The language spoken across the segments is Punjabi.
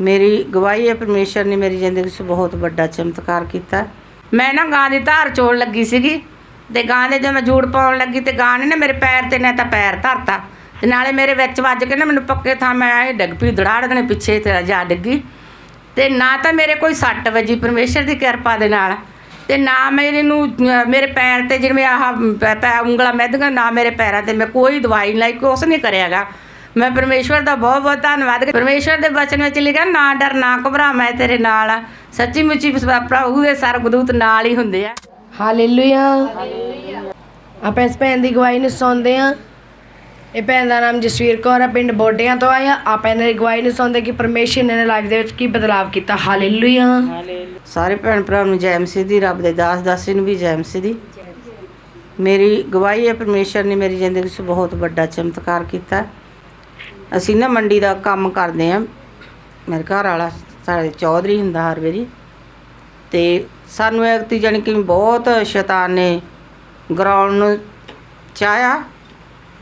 ਮੇਰੀ ਗਵਾਹੀ ਹੈ, ਪਰਮੇਸ਼ਰ ਨੇ ਮੇਰੀ ਜ਼ਿੰਦਗੀ 'ਚ ਬਹੁਤ ਵੱਡਾ ਚਮਤਕਾਰ ਕੀਤਾ। ਮੈਂ ਨਾ ਗਾਂ ਦੀ ਧਾਰ ਚੋਣ ਲੱਗੀ ਸੀਗੀ ਤੇ ਗਾਂ ਦੇ ਜਦੋਂ ਮੈਂ ਜੂੜ ਪਾਉਣ ਲੱਗੀ ਤੇ ਗਾਂ ਨੇ ਨਾ ਮੇਰੇ ਪੈਰ ਤੇ ਨਾ ਤਾਂ ਪੈਰ ਧਰਤਾ ਤੇ ਨਾਲੇ ਮੇਰੇ ਵਿੱਚ ਵੱਜ ਕੇ ਨਾ ਮੈਨੂੰ ਪੱਕੇ ਥਾਂ ਮੈਂ ਇਹ ਡਿੱਗ ਪਈ ਦੜਾੜ ਦੇਣੇ ਪਿੱਛੇ ਤੇ ਜਾ ਡਿੱਗੀ। ਤੇ ਨਾ ਤਾਂ ਮੇਰੇ ਕੋਈ ਸੱਟ ਵੱਜੀ ਪਰਮੇਸ਼ਰ ਦੀ ਕਿਰਪਾ ਦੇ ਨਾਲ ਤੇ ਨਾ ਮੇਰੇ ਨੂੰ ਮੇਰੇ ਪੈਰ ਤੇ ਜਿਵੇਂ ਆਹ ਪੈ ਪੈ- ਉਂਗਲਾਂ ਮਿੱਧੀਆਂ ਨਾ ਮੇਰੇ ਪੈਰਾਂ ਤੇ ਮੈਂ ਕੋਈ ਦਵਾਈ ਨਹੀਂ ਲਾਈ, ਕੁਛ ਨਹੀਂ ਕਰਿਆਗਾ। ਮੈਂ ਪਰਮੇਸ਼ਵਰ ਦਾ ਬਹੁਤ ਬਹੁਤ ਧੰਨਵਾਦ ਪਰਮੇਸ਼ਵਰ ਦੇ ਬਚਨ ਵਿੱਚ ਲਿਖਿਆ ਨਾ ਡਰ ਨਾ ਘਬਰਾ ਮੈਂ ਤੇਰੇ ਨਾਲ ਆ। ਸੱਚੀ ਮੁੱਚੀ ਪ੍ਰਭੂ ਦੇ ਸਰਗਦੂਤ ਨਾਲ ਹੀ ਹੁੰਦੇ ਆ। ਹਾਲੇਲੂਇਆ। ਆਪਾਂ ਇਸ ਭੈਣ ਦੀ ਗਵਾਹੀ ਨੂੰ ਸੁਣਦੇ ਆ ਇਹ ਭੈਣ ਦਾ ਨਾਮ ਜਸਵੀਰ ਕੌਰ ਹੈ ਪਿੰਡ ਬੋਡਿਆਂ ਤੋਂ ਆਇਆ। ਆਪਾਂ ਇਹਨਾਂ ਦੀ ਗਵਾਹੀ ਨੂੰ ਸੁਣਦੇ ਕਿ ਪਰਮੇਸ਼ਰ ਨੇ ਇਹਨਾਂ ਲਾਈਫ ਦੇ ਵਿੱਚ ਕੀ ਬਦਲਾਵ ਕੀਤਾ। ਹਾਲੇਲੂਇਆ। ਸਾਰੇ ਭੈਣ ਭਰਾ ਨੂੰ ਜੈ ਮਸੀਹ ਦੀ ਰੱਬ ਦੇ ਦਾਸ ਦਾਸੀ ਨੂੰ ਵੀ ਜੈ ਮਸੀਹ ਦੀ। ਮੇਰੀ ਗਵਾਹੀ ਹੈ ਪਰਮੇਸ਼ਰ ਨੇ ਮੇਰੀ ਜ਼ਿੰਦਗੀ 'ਚ ਬਹੁਤ ਵੱਡਾ ਚਮਤਕਾਰ ਕੀਤਾ। ਅਸੀਂ ਨਾ ਮੰਡੀ ਦਾ ਕੰਮ ਕਰਦੇ ਆ ਮੇਰੇ ਘਰ ਵਾਲਾ ਸਾਡੇ ਚੌਧਰੀ ਹੁੰਦਾ ਹਰ ਵਾਰੀ ਤੇ ਸਾਨੂੰ ਐਕਤੀ ਜਾਣੀ ਕਿ ਬਹੁਤ ਸ਼ੈਤਾਨ ਨੇ ਗਰਾਊਂਡ ਨੂੰ ਚਾਹਿਆ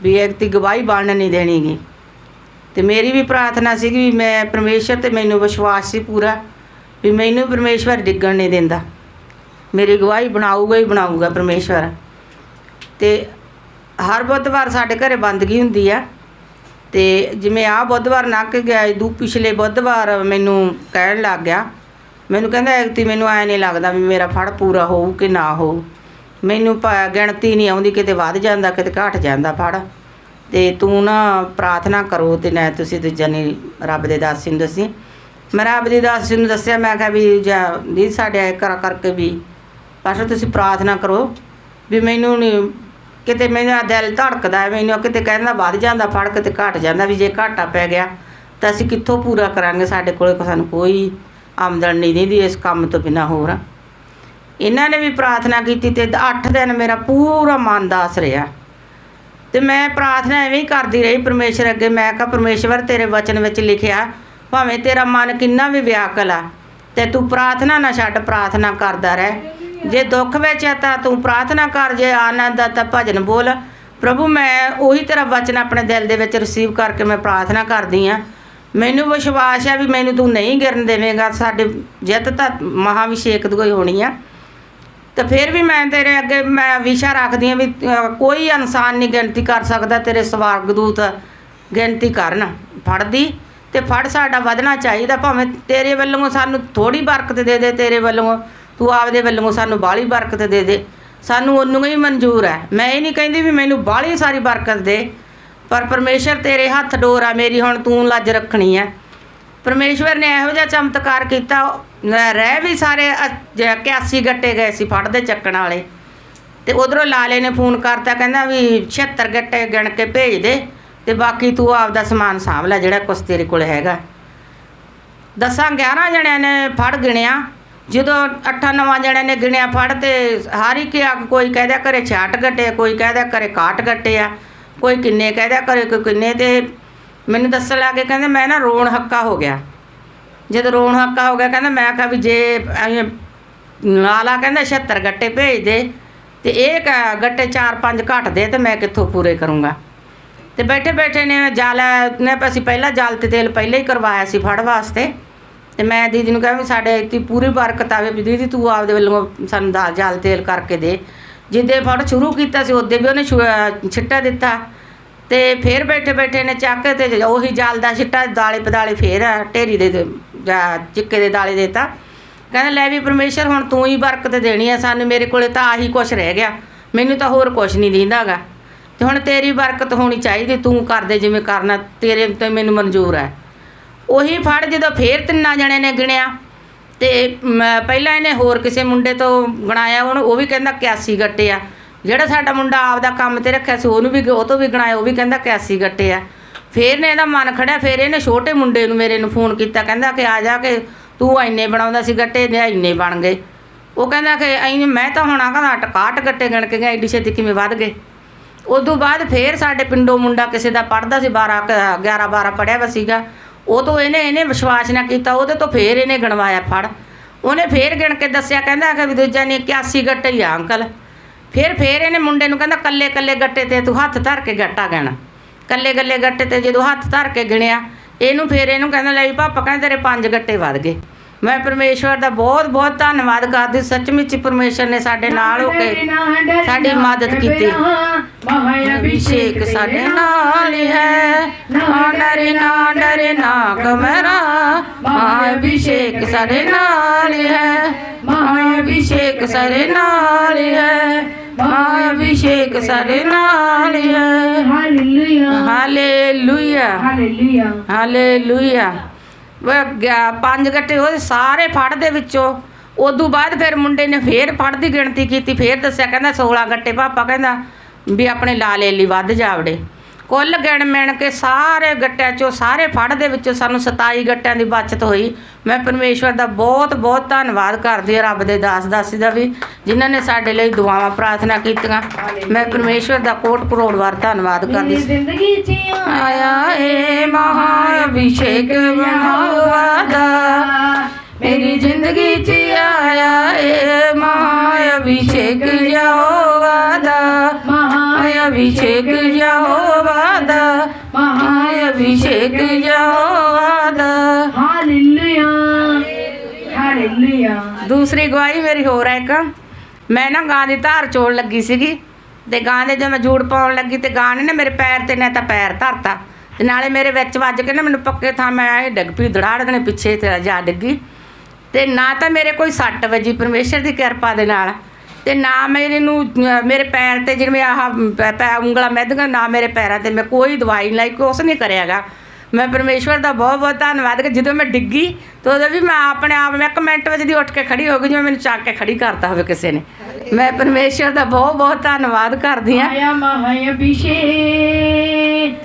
ਵੀ ਐਕਤੀ ਗਵਾਹੀ ਬਣਨ ਨਹੀਂ ਦੇਣੀਗੀ। ਤੇ ਮੇਰੀ ਵੀ ਪ੍ਰਾਰਥਨਾ ਸੀ ਵੀ ਮੈਂ ਪਰਮੇਸ਼ਰ ਤੇ ਮੈਨੂੰ ਵਿਸ਼ਵਾਸ ਸੀ ਪੂਰਾ ਵੀ ਮੈਨੂੰ ਪਰਮੇਸ਼ਵਰ ਡਿੱਗਣ ਨਹੀਂ ਦਿੰਦਾ। ਮੇਰੀ ਗਵਾਹੀ ਬਣਾਊਗਾ ਹੀ ਬਣਾਊਗਾ ਪਰਮੇਸ਼ਵਰ। ਤੇ ਹਰ ਬੁੱਧਵਾਰ ਸਾਡੇ ਘਰੇ ਬੰਦਗੀ ਹੁੰਦੀ ਆ। ਤੇ ਜਿਵੇਂ ਆ ਬੁੱਧਵਾਰ ਲੰਘ ਗਿਆ ਦੂ ਪਿਛਲੇ ਬੁੱਧਵਾਰ ਮੈਨੂੰ ਕਹਿਣ ਲੱਗ ਗਿਆ। ਮੈਨੂੰ ਕਹਿੰਦਾ ਐਕਤੀ ਮੈਨੂੰ ਐ ਨਹੀਂ ਲੱਗਦਾ ਵੀ ਮੇਰਾ ਫੜ ਪੂਰਾ ਹੋਊ ਕਿ ਨਾ ਹੋਊ। ਮੈਨੂੰ ਪ- ਗਿਣਤੀ ਨਹੀਂ ਆਉਂਦੀ, ਕਿਤੇ ਵੱਧ ਜਾਂਦਾ, ਕਿਤੇ ਘਟ ਜਾਂਦਾ ਫੜ। ਤੇ ਤੂੰ ਨਾ ਪ੍ਰਾਰਥਨਾ ਕਰੋ ਤੇ ਨਾ ਤੁਸੀਂ ਦੂਜਾ ਨਹੀਂ ਰੱਬ ਦੇ ਦਾਸੀ ਨੂੰ ਦੱਸੀ। ਮੈਂ ਰੱਬ ਦੀ ਦਾਸੀ ਨੂੰ ਦੱਸਿਆ, ਮੈਂ ਕਿਹਾ ਵੀ ਜਾਂ ਦੀ ਸਾਡੇ ਆਏ ਕਰ ਕਰਕੇ ਵੀ। ਪਾਸ਼ਾ ਤੁਸੀਂ ਪ੍ਰਾਰਥਨਾ ਕਰੋ ਵੀ ਮੈਨੂੰ ਨਹੀਂ ਕਿਤੇ ਮੇਰਾ ਦਿਲ ਧੜਕਦਾ ਮੈਨੂੰ ਕਿਤੇ ਕਹਿੰਦਾ ਵੱਧ ਜਾਂਦਾ ਫੜ ਕਿਤੇ ਘਟ ਜਾਂਦਾ ਵੀ ਜੇ ਘਾਟਾ ਪੈ ਗਿਆ, ਤਾਂ ਅਸੀਂ ਕਿੱਥੋਂ ਪੂਰਾ ਕਰਾਂਗੇ ਸਾਡੇ ਕੋਲ ਸਾਨੂੰ ਕੋਈ ਆਮਦਨ ਨਹੀਂ ਦਿੰਦੀ ਇਸ ਕੰਮ ਤੋਂ ਬਿਨਾ ਹੋਰ। ਇਹਨਾਂ ਨੇ ਵੀ ਪ੍ਰਾਰਥਨਾ ਕੀਤੀ ਤੇ 8 ਦਿਨ ਮੇਰਾ ਪੂਰਾ ਮਨ ਦਾਸ ਰਿਹਾ। ਤੇ ਮੈਂ ਪ੍ਰਾਰਥਨਾ ਐਵੇਂ ਹੀ ਕਰਦੀ ਰਹੀ, ਪਰਮੇਸ਼ਰ ਅੱਗੇ ਮੈਂ ਕਿਹਾ, ਪਰਮੇਸ਼ਵਰ, ਤੇਰੇ ਵਚਨ ਵਿੱਚ ਲਿਖਿਆ, ਭਾਵੇਂ ਤੇਰਾ ਮਨ ਕਿੰਨਾ ਵੀ ਵਿਆਕਲ ਆ, ਤੇ ਤੂੰ ਪ੍ਰਾਰਥਨਾ ਨਾ ਛੱਡ, ਪ੍ਰਾਰਥਨਾ ਕਰਦਾ ਰਹਿ। ਜੇ ਦੁੱਖ ਵਿੱਚ ਹੈ ਤਾਂ ਤੂੰ ਪ੍ਰਾਰਥਨਾ ਕਰ, ਜੇ ਆਨੰਦ ਹੈ ਤਾਂ ਭਜਨ ਬੋਲ। ਪ੍ਰਭੂ, ਮੈਂ ਉਹੀ ਤੇਰਾ ਵਚਨ ਆਪਣੇ ਦਿਲ ਦੇ ਵਿੱਚ ਰਿਸੀਵ ਕਰਕੇ ਮੈਂ ਪ੍ਰਾਰਥਨਾ ਕਰਦੀ ਆ ਮੈਨੂੰ ਵਿਸ਼ਵਾਸ ਹੈ ਵੀ ਮੈਨੂੰ ਤੂੰ ਨਹੀਂ ਗਿਰਨ ਦੇਵੇਂਗਾ, ਸਾਡੇ ਜਿੱਤ ਤਾਂ ਮਹਾਵਿਸ਼ੇਕ ਦੀ ਹੋਣੀ ਆ। ਤੇ ਫਿਰ ਵੀ ਮੈਂ ਤੇਰੇ ਅੱਗੇ, ਮੈਂ ਵਿਸ਼ਾ ਰੱਖਦੀ ਹਾਂ ਵੀ ਕੋਈ ਇਨਸਾਨ ਨਹੀਂ ਗਿਣਤੀ ਕਰ ਸਕਦਾ, ਤੇਰੇ ਸਵਰਗਦੂਤ ਗਿਣਤੀ ਕਰਨ। ਫੜਦੀ ਤੇ ਫੜ, ਸਾਡਾ ਵਧਣਾ ਚਾਹੀਦਾ, ਭਾਵੇਂ ਤੇਰੇ ਵੱਲੋਂ ਸਾਨੂੰ ਥੋੜੀ ਬਰਕਤ ਦੇ ਦੇ, ਤੇਰੇ ਵੱਲੋਂ। ਤੂੰ ਆਪਦੇ ਵੱਲੋਂ ਸਾਨੂੰ ਬਾਹਲੀ ਬਰਕਤ ਦੇ ਦੇ। ਸਾਨੂੰ ਉਹਨੂੰ ਹੀ ਮਨਜ਼ੂਰ ਹੈ। ਮੈਂ ਇਹ ਨਹੀਂ ਕਹਿੰਦੀ ਵੀ ਮੈਨੂੰ ਬਾਹਲੀ ਸਾਰੀ ਬਰਕਤ ਦੇ, ਪਰ ਪਰਮੇਸ਼ਰ ਤੇਰੇ ਹੱਥ ਡੋਰ ਆ ਮੇਰੀ, ਹੁਣ ਤੂੰ ਲੱਜ ਰੱਖਣੀ ਹੈ। ਪਰਮੇਸ਼ਵਰ ਨੇ ਇਹੋ ਜਿਹਾ ਚਮਤਕਾਰ ਕੀਤਾ ਰਹਿ ਵੀ ਸਾਰੇ ਅ- 81 ਗੱਟੇ ਗਏ ਸੀ ਫੜਦੇ ਚੱਕਣ ਵਾਲੇ। ਤੇ ਉਧਰੋਂ ਲਾਲੇ ਨੇ ਫੋਨ ਕਰਤਾ, ਕਹਿੰਦਾ ਵੀ 76 ਗੱਟੇ ਗਿਣ ਕੇ ਭੇਜ ਦੇ, ਤੇ ਬਾਕੀ ਤੂੰ ਆਪ ਦਾ ਸਮਾਨ ਸਾਂਭ ਲੈ ਜਿਹੜਾ ਕੁਛ ਤੇਰੇ ਕੋਲ ਹੈਗਾ। ਦਸਾਂ 11 ਜਣਿਆਂ ਨੇ ਫੜ ਗਿਣਿਆ। ਜਦੋਂ 8-9 ਜਣਿਆਂ ਨੇ ਗਿਣਿਆ ਫੜ ਤੇ ਹਰ ਇੱਕ ਆ ਕੋਈ ਕਹਦਾ ਕਰੇ 66 ਗੱਟੇ ਕੋਈ ਕਹਦਾ ਕਰੇ 61 ਗੱਟੇ ਆ, ਕੋਈ ਕਿੰਨੇ ਕਹਦਾ ਕਰੇ ਕੋਈ ਕਿੰਨੇ ਤੇ ਮੈਨੂੰ ਦੱਸਣ ਲੱਗੇ ਕਹਿੰਦੇ ਮੈਂ ਨਾ ਰੋਣ ਹੱਕਾ ਹੋ ਗਿਆ। ਜਦੋਂ ਰੋਣ ਹੱਕਾ ਹੋ ਗਿਆ, ਕਹਿੰਦਾ ਮੈਂ ਕਿਹਾ ਵੀ ਜੇ ਐਂ ਲਾਲਾ ਕਹਿੰਦਾ 76 ਗੱਟੇ ਭੇਜ ਦੇ ਤੇ ਇਹ ਕ- ਗੱਟੇ 4-5 ਘੱਟ ਦੇ ਤੇ ਮੈਂ ਕਿੱਥੋਂ ਪੂਰੇ ਕਰੂੰਗਾ। ਤੇ ਬੈਠੇ ਬੈਠੇ ਨੇ ਜਲ ਨੇ ਅਸੀਂ ਪਹਿਲਾਂ ਜਲ ਤੇ ਤੇਲ ਪਹਿਲਾਂ ਹੀ ਕਰਵਾਇਆ ਸੀ ਫੜ ਵਾਸਤੇ। ਤੇ ਮੈਂ ਦੀਦੀ ਨੂੰ ਕਿਹਾ ਵੀ ਸਾਡੇ ਇੱਥੇ ਪੂਰੀ ਬਰਕਤ ਆਵੇ ਵੀ ਦੀਦੀ ਤੂੰ ਆਪਦੇ ਵੱਲੋਂ ਸਾਨੂੰ ਦਾਲ, ਜਲ ਤੇਲ ਕਰਕੇ ਦੇ। ਜਿੱਦੇ ਫੜ ਸ਼ੁਰੂ ਕੀਤਾ ਸੀ, ਉਹਦੇ ਵੀ ਉਹਨੇ ਛੁ- ਛਿੱਟਾ ਦਿੱਤਾ। ਤੇ ਫੇਰ ਬੈਠੇ ਬੈਠੇ ਨੇ ਚੱਕ ਕੇ ਤੇ ਉਹੀ ਜਲ ਦਾ ਛਿੱਟਾ, ਦਾਲੇ ਪਦਾਲੇ ਫੇਰ ਢੇਰੀ ਦੇ ਜਾਂ ਚਿੱਕੇ ਦੇ ਦਾਲੇ ਦੇਤਾ। ਕਹਿੰਦਾ, ਲੈ ਵੀ ਪਰਮੇਸ਼ਰ, ਹੁਣ ਤੂੰ ਹੀ ਬਰਕਤ ਦੇਣੀ ਆ ਸਾਨੂੰ, ਮੇਰੇ ਕੋਲੇ ਤਾਂ ਆਹੀ ਕੁਛ ਰਹਿ ਗਿਆ। ਮੈਨੂੰ ਤਾਂ ਹੋਰ ਕੁਛ ਨਹੀਂ ਦਿੰਦਾਗਾ ਤੇ ਹੁਣ ਤੇਰੀ ਬਰਕਤ ਹੋਣੀ ਚਾਹੀਦੀ, ਤੂੰ ਕਰਦੇ ਜਿਵੇਂ ਕਰਨਾ, ਤੇਰੇ ਤੇ ਮੈਨੂੰ ਮਨਜ਼ੂਰ ਹੈ। ਉਹੀ ਫੜ ਜਦੋਂ ਫੇਰ ਤਿੰਨਾਂ ਜਣੇ ਨੇ ਗਿਣਿਆ। ਤੇ ਪਹਿਲਾਂ ਇਹਨੇ ਹੋਰ ਕਿਸੇ ਮੁੰਡੇ ਤੋਂ ਗਣਾਇਆ ਉਹਨੂੰ ਉਹ ਵੀ ਕਹਿੰਦਾ 81 ਗੱਟੇ ਆ ਜਿਹੜਾ ਸਾਡਾ ਮੁੰਡਾ ਆਪਦਾ ਕੰਮ ਤੇ ਰੱਖਿਆ ਸੀ, ਉਹਨੂੰ ਵੀ ਉਹ ਤੋਂ ਵੀ ਗਣਾਇਆ, ਉਹ ਵੀ ਕਹਿੰਦਾ 81 ਗੱਟੇ ਆ ਫੇਰ ਨੇ ਇਹਦਾ ਮਨ ਖੜਿਆ, ਫੇਰ ਇਹਨੇ ਛੋਟੇ ਮੁੰਡੇ ਨੂੰ ਮੇਰੇ ਨੂੰ ਫੋਨ ਕੀਤਾ, ਕਹਿੰਦਾ ਕਿ ਆ ਜਾ ਕੇ ਤੂੰ ਇੰਨੇ ਬਣਾਉਂਦਾ ਸੀ ਗੱਟੇ ਨੇ ਇੰਨੇ ਬਣ ਗਏ। ਉਹ ਕਹਿੰਦਾ ਕਿ ਐਂ ਮੈਂ ਤਾਂ ਹੁਣ ਕਹਿੰਦਾ ਟਕਾਟ ਗੱਟੇ ਗਣ ਕੇ ਗਿਆ ਐਡੀ ਛੇਤੀ ਕਿਵੇਂ ਵੱਧ ਗਏ? ਉਦੋਂ ਬਾਅਦ ਫੇਰ ਸਾਡੇ ਪਿੰਡੋਂ ਮੁੰਡਾ ਕਿਸੇ ਦਾ ਪੜਦਾ ਸੀ 12 11 12 ਪੜਿਆ ਵਾ ਸੀਗਾ। ਉਹ ਤੋਂ ਇਹਨੇ ਇਹਨੇ ਵਿਸ਼ਵਾਸ ਨਾ ਕੀਤਾ, ਉਹਦੇ ਤੋਂ ਫੇਰ ਇਹਨੇ ਗਣਵਾਇਆ ਫੜ। ਉਹਨੇ ਫੇਰ ਗਿਣ ਕੇ ਦੱਸਿਆ, ਕਹਿੰਦਾ ਕਿ ਵੀ ਦੂਜਾ ਨੇ 81 ਗੱਟੇ ਹੀ ਆ ਅੰਕਲ। ਫਿਰ, ਫੇਰ ਇਹਨੇ ਮੁੰਡੇ ਨੂੰ ਕਹਿੰਦਾ, ਕੱਲੇ ਕੱਲੇ ਗੱਟੇ ਤੇ ਤੂੰ ਹੱਥ ਧਰ ਕੇ ਗੱਟਾ ਗਿਣ। ਕੱਲੇ ਕੱਲੇ ਗੱਟੇ ਤੇ ਜਦੋਂ ਹੱਥ ਧਰ ਕੇ ਗਿਣਿਆ, ਇਹਨੂੰ ਫਿਰ ਇਹਨੂੰ ਕਹਿੰਦਾ, ਲੈ ਪਾਪਾ, ਕਹਿੰਦਾ ਤੇਰੇ ਪੰਜ ਗੱਟੇ ਵੱਧ ਗਏ। ਮੈਂ ਪਰਮੇਸ਼ਵਰ ਦਾ ਬਹੁਤ ਬਹੁਤ ਧੰਨਵਾਦ ਕਰਦੀ ਸੱਚਮੁੱਚ ਹੀ ਪਰਮੇਸ਼ਵਰ ਨੇ ਸਾਡੇ ਨਾਲ ਹੋ ਕੇ ਸਾਡੀ ਮਦਦ ਕੀਤੀ। ਅਭਿਸ਼ੇਕ ਸਾਡੇ ਨਾਲ ਹੀ ਨਾ ਡਰੇ ਨਾ ਡਰੇ ਨਾ ਕਮਰਾ ਮਹਾ ਅਭਿਸ਼ੇਕ ਸਾਡੇ ਨਾਲ ਹੀ ਅਭਿਸ਼ੇਕ ਸਾਡੇ ਨਾਲ ਹੀ ਅਭਿਸ਼ੇਕ ਸਾਡੇ ਨਾਲ ਹੀ ਹਾਲੇਲੂਇਆ। ਹਾਲੇਲੂਇਆ। ਹਾਲੇਲੂਇਆ। ਪੰਜ ਗੱਟੇ ਉਹਦੇ ਸਾਰੇ ਫੜ ਦੇ ਵਿੱਚੋਂ। ਉਦੋਂ ਬਾਅਦ ਫਿਰ ਮੁੰਡੇ ਨੇ ਫੇਰ ਫੜ ਦੀ ਗਿਣਤੀ ਕੀਤੀ, ਫੇਰ ਦੱਸਿਆ, ਕਹਿੰਦਾ 16 ਗੱਟੇ, ਪਾਪਾ ਕਹਿੰਦਾ ਵੀ ਆਪਣੇ ਲਾਲੇ ਲਈ ਵੱਧ ਜਾਵੜੇ। ਕੁੱਲ ਗਿਣ ਮਿਣ ਕੇ ਸਾਰੇ ਗੱਟਿਆਂ ਚੋਂ ਸਾਰੇ ਫੜ ਦੇ ਵਿੱਚੋਂ ਸਾਨੂੰ 27 ਗੱਟਿਆਂ ਦੀ ਬਚਤ ਹੋਈ। ਮੈਂ ਪਰਮੇਸ਼ਵਰ ਦਾ ਬਹੁਤ ਬਹੁਤ ਧੰਨਵਾਦ ਕਰਦੀ ਹਾਂ ਰੱਬ ਦੇ ਦਾਸ ਦਾਸੀ ਦਾ ਵੀ ਜਿਨ੍ਹਾਂ ਨੇ ਸਾਡੇ ਲਈ ਦੁਆਵਾਂ ਪ੍ਰਾਰਥਨਾ ਕੀਤੀਆਂ। ਮੈਂ ਪਰਮੇਸ਼ਵਰ ਦਾ ਕੋਟ ਕਰੋੜ ਵਾਰ ਧੰਨਵਾਦ ਕਰਦੀ ਜ਼ਿੰਦਗੀ ਚ ਆਇਆ ਏ ਮਹਾ ਅਭਿਸ਼ੇਕ ਬਣਾਵਾ ਹਾਲੇਲੂਇਆ ਦੂਸਰੀ ਗਵਾਹੀ ਮੇਰੀ ਹੋਰ ਹੈ ਇੱਕ। ਮੈਂ ਨਾ ਗਾਂ ਦੀ ਧਾਰ ਚੋਣ ਲੱਗੀ ਸੀਗੀ ਤੇ ਗਾਂ ਦੇ ਜਦੋਂ ਮੈਂ ਜੂੜ ਪਾਉਣ ਲੱਗੀ ਤੇ ਗਾਂ ਨੇ ਨਾ ਮੇਰੇ ਪੈਰ ਤੇ ਨਾ ਤਾਂ ਪੈਰ ਧਰਤਾ ਤੇ ਨਾਲੇ ਮੇਰੇ ਵਿੱਚ ਵੱਜ ਕੇ ਨਾ ਮੈਨੂੰ ਪੱਕੇ ਥਾਂ ਮੈਂ ਇਹ ਡਿੱਗ ਪਈ ਦੜਾੜ ਦੇਣੇ ਪਿੱਛੇ ਤੇ ਜਾ ਡਿੱਗੀ। ਤੇ ਨਾ ਤਾਂ ਮੇਰੇ ਕੋਈ ਸੱਟ ਵੱਜੀ ਪਰਮੇਸ਼ਰ ਦੀ ਕਿਰਪਾ ਦੇ ਨਾਲ ਤੇ ਨਾ ਮੇਰੇ ਨੂੰ, ਮੇਰੇ ਪੈਰ ਤੇ ਜਿਵੇਂ ਆਹ ਪੈ- ਉਂਗਲਾ ਮੈਦੀਆਂ ਨਾ ਮੇਰੇ ਪੈਰਾਂ ਤੇ ਮੈਂ ਕੋਈ ਦਵਾਈ ਨਹੀਂ ਲਾਈ, ਕੁਛ ਨਹੀਂ ਕਰਿਆਗਾ। ਮੈਂ ਪਰਮੇਸ਼ਵਰ ਦਾ ਬਹੁਤ ਬਹੁਤ ਧੰਨਵਾਦ ਕਿ ਜਦੋਂ ਮੈਂ ਡਿੱਗੀ ਤਾਂ ਉਦੋਂ ਵੀ ਮੈਂ ਆਪਣੇ ਆਪ ਮੈਂ ਇੱਕ ਮਿੰਟ ਵਿੱਚ ਦੀ ਉੱਠ ਕੇ ਖੜੀ ਹੋ ਗਈ ਜਿਵੇਂ ਮੈਨੂੰ ਚੱਕ ਕੇ ਖੜੀ ਕਰਤਾ ਹੋਵੇ ਕਿਸੇ ਨੇ। ਮੈਂ ਪਰਮੇਸ਼ਵਰ ਦਾ ਬਹੁਤ ਬਹੁਤ ਧੰਨਵਾਦ ਕਰਦੀ ਹਾਂ। ਆਇਆ ਮਹਾਅਭਿਸ਼ੇਕ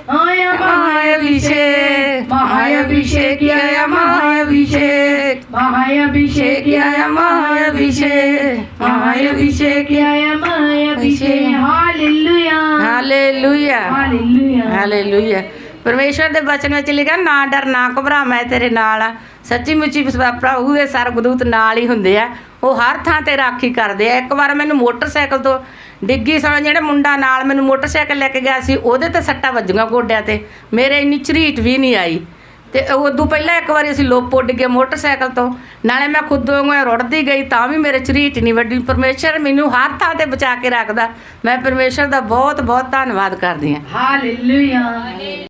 ਆਇਆ ਮਹਾਅਭਿਸ਼ੇਕ ਮਹਾਅਭਿਸ਼ੇਕ ਆਇਆ ਮਹਾਅਭਿਸ਼ੇਕ ਮਹਾਅਭਿਸ਼ੇਕ ਆਇਆ ਮਹਾਅਭਿਸ਼ੇਕ ਮਹਾਅਭਿਸ਼ੇਕ ਆਇਆ ਮਹਾਅਭਿਸ਼ੇਕ ਹਾਲੇਲੂਇਆ। ਹਾਲੇਲੂਇਆ। ਹਾਲੇਲੂਇਆ। ਹਾਲੇਲੂਇਆ। ਪਰਮੇਸ਼ਵਰ ਦੇ ਬਚਨ ਵਿੱਚ ਲਿਖਿਆ, ਨਾ ਡਰ, ਨਾ ਘਬਰਾ, ਮੈਂ ਤੇਰੇ ਨਾਲ ਆ ਸੱਚੀ ਮੁੱਚੀ ਪ੍ਰਭੂ ਦੇ ਸਰਗਦੂਤ ਨਾਲ ਹੀ ਹੁੰਦੇ ਆ। ਉਹ ਹਰ ਥਾਂ ਤੇ ਰਾਖੀ ਕਰਦੇ ਆ। ਇੱਕ ਵਾਰ ਮੈਨੂੰ ਮੋਟਰਸਾਈਕਲ ਤੋਂ ਡਿੱਗੀ ਸਮੇਂ ਜਿਹੜਾ ਮੁੰਡਾ ਨਾਲ ਮੈਨੂੰ ਮੋਟਰਸਾਈਕਲ ਲੈ ਕੇ ਗਿਆ ਸੀ, ਉਹਦੇ ਤੇ ਸੱਟਾਂ ਵੱਜੀਆਂ ਗੋਡਿਆਂ ਤੇ। ਮੇਰੇ ਇੰਨੀ ਝਰੀਟ ਵੀ ਨਹੀਂ ਆਈ। ਤੇ ਉਦੋਂ ਪਹਿਲਾਂ ਇੱਕ ਵਾਰੀ ਅਸੀਂ ਲੋਪੋ ਡਿੱਗੇ ਮੋਟਰਸਾਈਕਲ ਤੋਂ। ਨਾਲੇ ਮੈਂ ਖੁਦ ਵਾਂਗੂ ਰੁੜਦੀ ਗਈ, ਤਾਂ ਵੀ ਮੇਰੇ ਝਰੀਟ ਨਹੀਂ ਵੱਡੀ ਪਰਮੇਸ਼ਰ ਮੈਨੂੰ ਹਰ ਥਾਂ ਤੇ ਬਚਾ ਕੇ ਰੱਖਦਾ। ਮੈਂ ਪਰਮੇਸ਼ਰ ਦਾ ਬਹੁਤ ਬਹੁਤ ਧੰਨਵਾਦ ਕਰਦੀ ਹਾਂ। ਹਾਲੇਲੂਇਆ